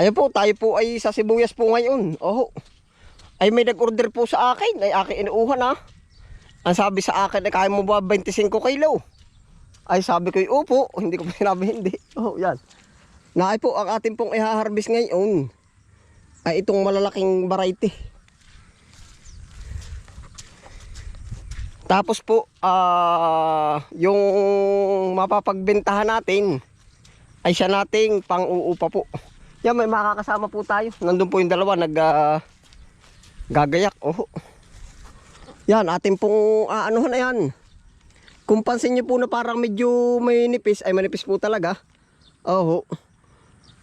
Ayun po, tayo po ay sa sibuyas po ngayon. Oho. Ay may nag-order po sa akin. Ay akin inuuhan ha. Ang sabi sa akin, ay kaya mo ba 25 kilo? Ay sabi ko, opo. Hindi ko pa sinabi hindi. Oh, yan. Naay po, ang ating pong i-harvest ngayon ay itong malalaking variety. Tapos po, ah yung mapapagbentahan natin ay siya nating pang-uupa po. Yan, may makakasama po tayo. Nandun po yung dalawa, nag ah, gagayak. Oh. Yan, ating pong aanuhan na yan. Kung pansin nyo po na parang medyo may nipis, ay manipis po talaga. Oh.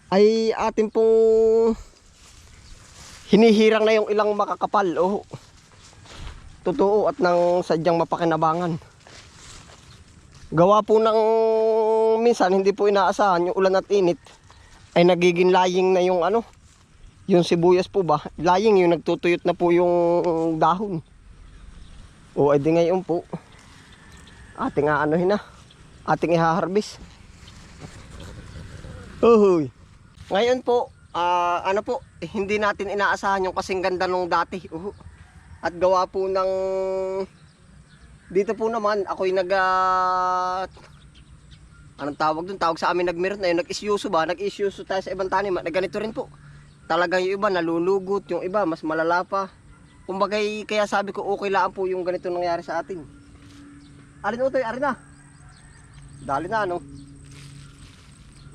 Ay ating pong hinihirang na yung ilang makakapal. Oh. Totoo at nang sadyang mapakinabangan. Gawa po ng minsan hindi po inaasahan yung ulan at init ay nagiging laying na yung ano yung sibuyas po ba? Laying yung nagtutuyot na po yung dahon. O edi ngayon po. Ating aanuhin na. Ating ihaharbis uhuy. Ngayon po ah, ano po eh, hindi natin inaasahan yung kasing ganda nung dati. Uhu. at gawa po ng dito po naman ako'y nag ah, anong tawag dun? Tawag sa amin nagmeron na yun, nag-isyuso ba? Nag-isyuso tayo sa ibang tanim. Ganito rin po. Talagang yung iba nalulugot, yung iba mas malala pa. Kumbaga kaya sabi ko okay lang po yung ganito nangyari sa atin. Alin utoy, arin na. Dali na ano.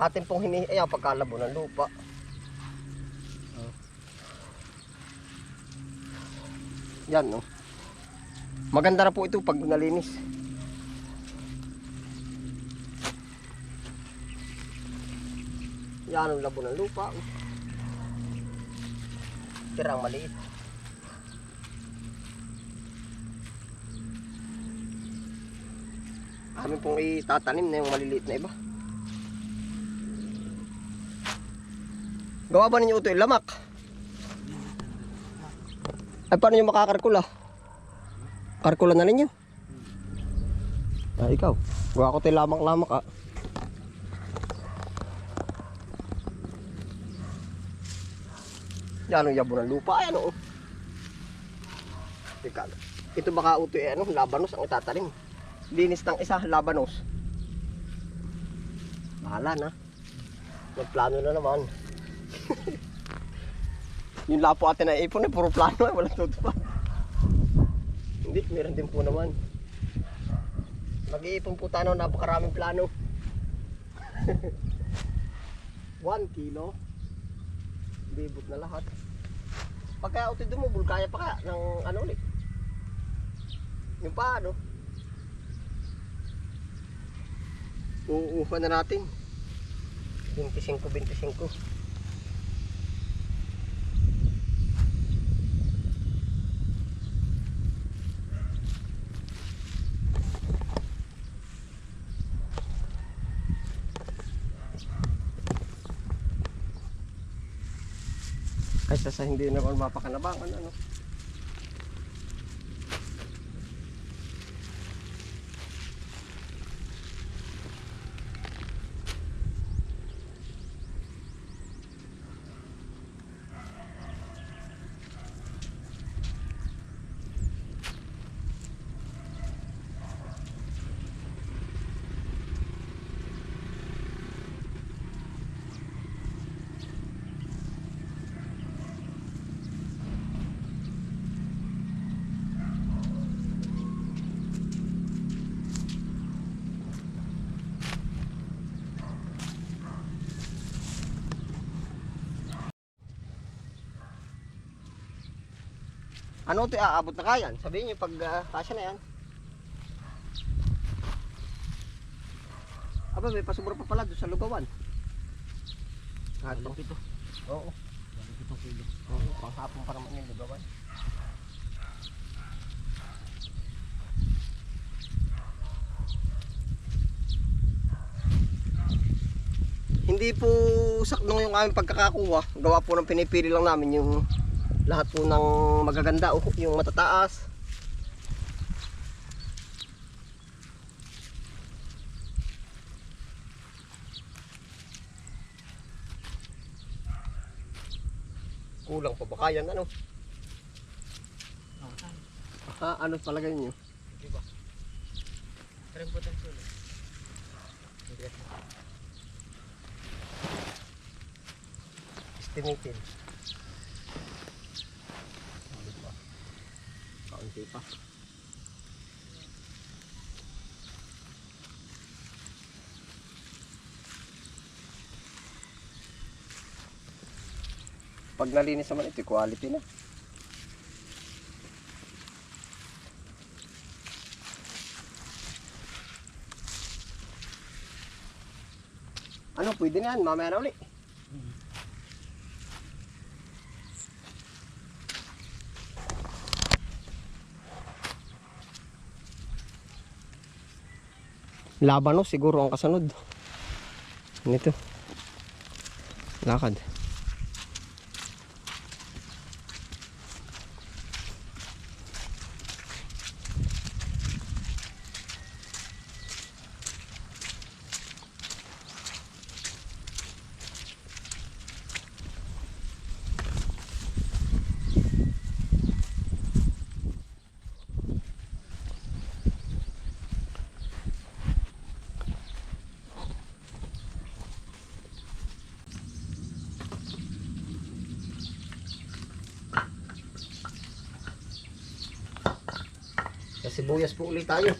Atin pong hini, ayan pagkalabo ng lupa. Yan no. Maganda na po ito pag nalinis. Yan ang labo ng lupa. Tirang maliit. Amin pong itatanim na yung maliliit na iba. Gawa ba ninyo ito yung lamak? Ay paano nyo makakarkula? Karkula na ninyo? Ah, ikaw. Gawa ko tayo lamak-lamak ah. Yan ang yabo ng lupa. Ayan o. Teka. Ito baka uto eh, ano, labanos ang itatanim. Linis ng isa, labanos. Bahala na. Magplano na naman. yung lapo atin na ipon eh, puro plano eh, walang tutupad. Hindi, meron din po naman. Mag-iipon po tayo, napakaraming plano. 1 kilo. Bibot na lahat. Pagka uti dumubol, kaya pa kaya ng ano ulit. Yung pa ano. Uuuha na natin. 25, 25. Kaysa sa hindi naman mapakanabangan ano. Ano ito aabot na kaya? Sabihin niyo pag uh, kasya na yan. Aba, may pasubro pa pala doon sa lugawan. Pang pito. Oo. Oo, panghapon pa naman yung lugawan. Hindi po sakdong yung aming pagkakakuha. Gawa po ng pinipili lang namin yung lahat po ng magaganda o yung matataas Kulang pa ba kaya ano? Oh? Ha, ano palagay niyo? Di ba? Tayo sulit. Hindi Estimated. Ano pa? Kaunti pa. Pag nalinis naman ito, quality na. Ano, pwede na yan. Mamaya na ulit. Labano siguro ang kasunod. Nito. Lakad. Sa sibuyas po ulit tayo.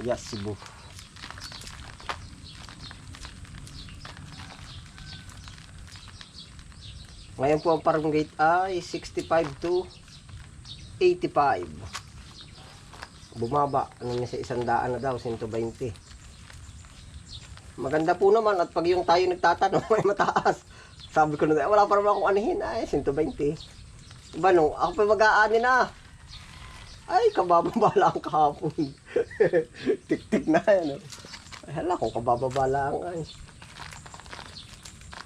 Yes, Cebu. Ngayon po ang parang gate ay 65 to 85. Bumaba. Ano niya sa isang daan na daw, 120. Maganda po naman at pag yung tayo nagtatanong may mataas. Sabi ko na, "Eh, wala pa naman akong anihin. Ay, 120. Iba no, ako pa mag-aani na. Ay, kabababa lang kahapon. Tik-tik na yan. Oh. Ay, hala, kung kabababa lang ay.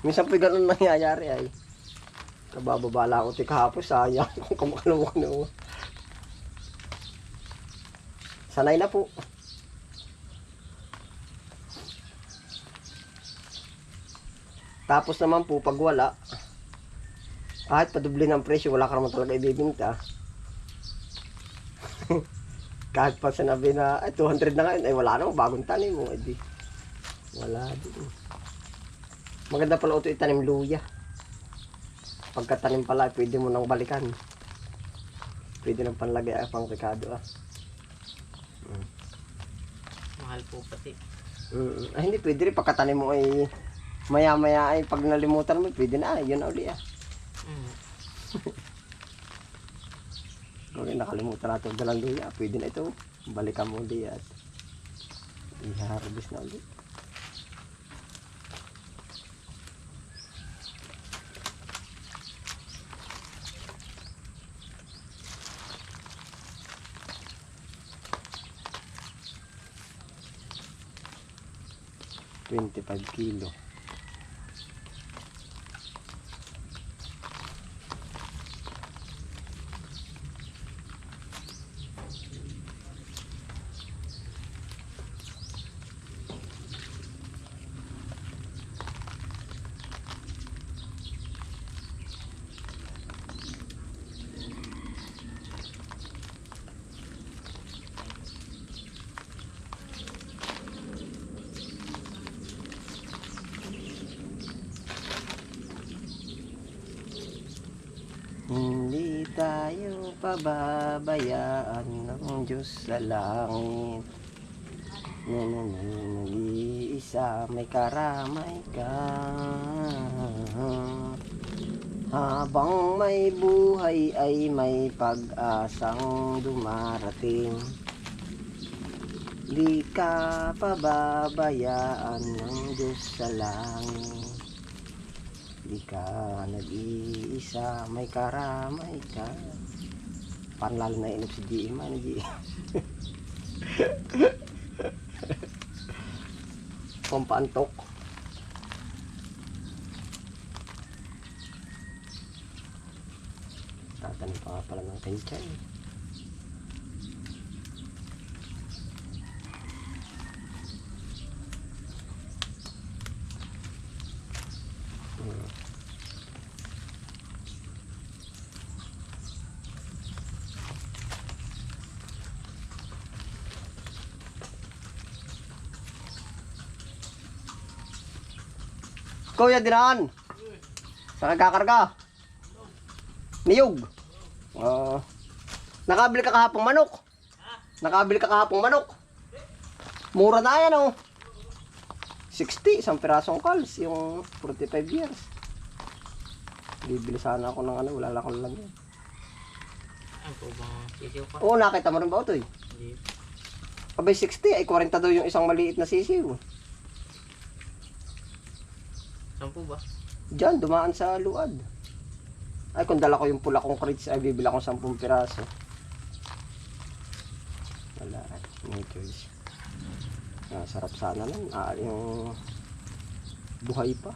Minsan po ganun nangyayari ay. Kabababa lang ako tik kahapon, sayang kung kamakalawa na ako. Sanay na po. Tapos naman po, pag wala, kahit padubli ng presyo, wala ka naman talaga ibibinta. kahit pa sinabi na, ay 200 na ngayon, ay wala naman, bagong tanim mo, edi. Wala din. Maganda pala ito itanim luya. Pagkatanim pala, pwede mo nang balikan. Pwede nang panlagay ay pang rekado ah. Mahal po pati. Mm, ay, hindi pwede rin pagkatanim mo ay maya maya ay pag nalimutan mo pwede na yun na uli ah. Mm. Kung nakalimutan natin dalang luya, pwede na ito. Balikan mo ulit at i-harvest na ulit. Twenty-five kilo. Hindi tayo pababayaan ng Diyos sa langit. Na na na nag-iisa may karamay ka. Habang may buhay ay may pag-asang dumarating. Di ka pababayaan ng Diyos sa langit. Di ka nag-iisa, may karamay ka. Parang lalo na inom si GM? Pampaantok. Tatanim pa nga pala ng kenchay. Kuya Dinan! Saan ka kakarga? Niyog. Ah. nakabili ka kahapong manok. Nakabili ka kahapong manok. Mura na yan oh. 60, isang pirasong calls, yung 45 years. Bibili sana ako ng ano, wala lang akong pa? Oo, nakita mo rin ba ito eh? Hindi. Abay 60, ay 40 daw yung isang maliit na sisiw. Saan po ba? Diyan, dumaan sa luad. Ay, kung dala ko yung pula kong crates, ay bibila ko 10 piraso. Wala, no choice. Ah, sarap sana nun. Ah, yung buhay pa.